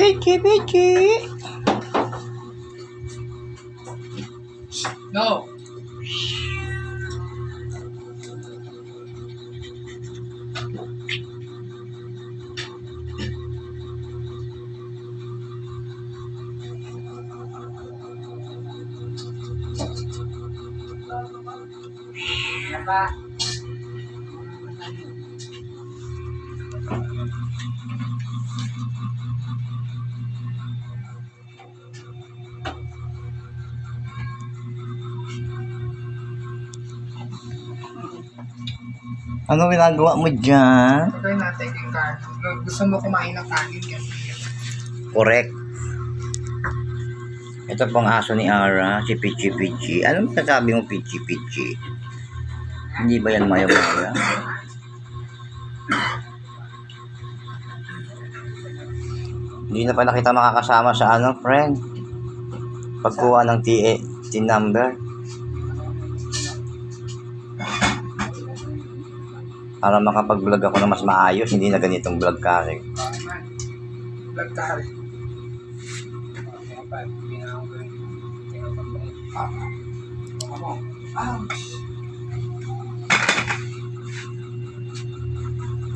Pichi, pichi. No. Apa? Ano ginagawa mo dyan? Okay natin yung card. Gusto mo kumain ng kanin kasi. Correct. Ito pong aso ni Ara, si Pichi Pichi. Ano masasabi mo Pichi Pichi? Hindi ba yan Maya Maya? Hindi na pala kita makakasama sa ano, friend. Pagkuha ng TA, TIN number. Para makapag-vlog ako na mas maayos, hindi na ganitong vlog kare. Vlog ka rin. Ouch.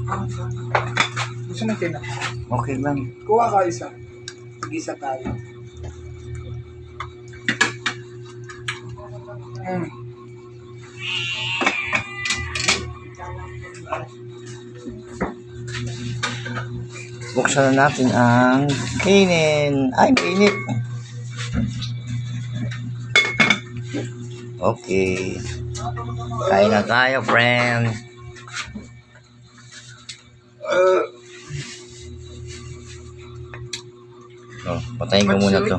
Ouch. Gusto mo tina? Okay lang. Kuha ka isa. Isa tayo. Mm. Buksan na natin ang kainin. Ay, mainit. Okay. Kain na tayo, friend. Oh, patayin ko muna to.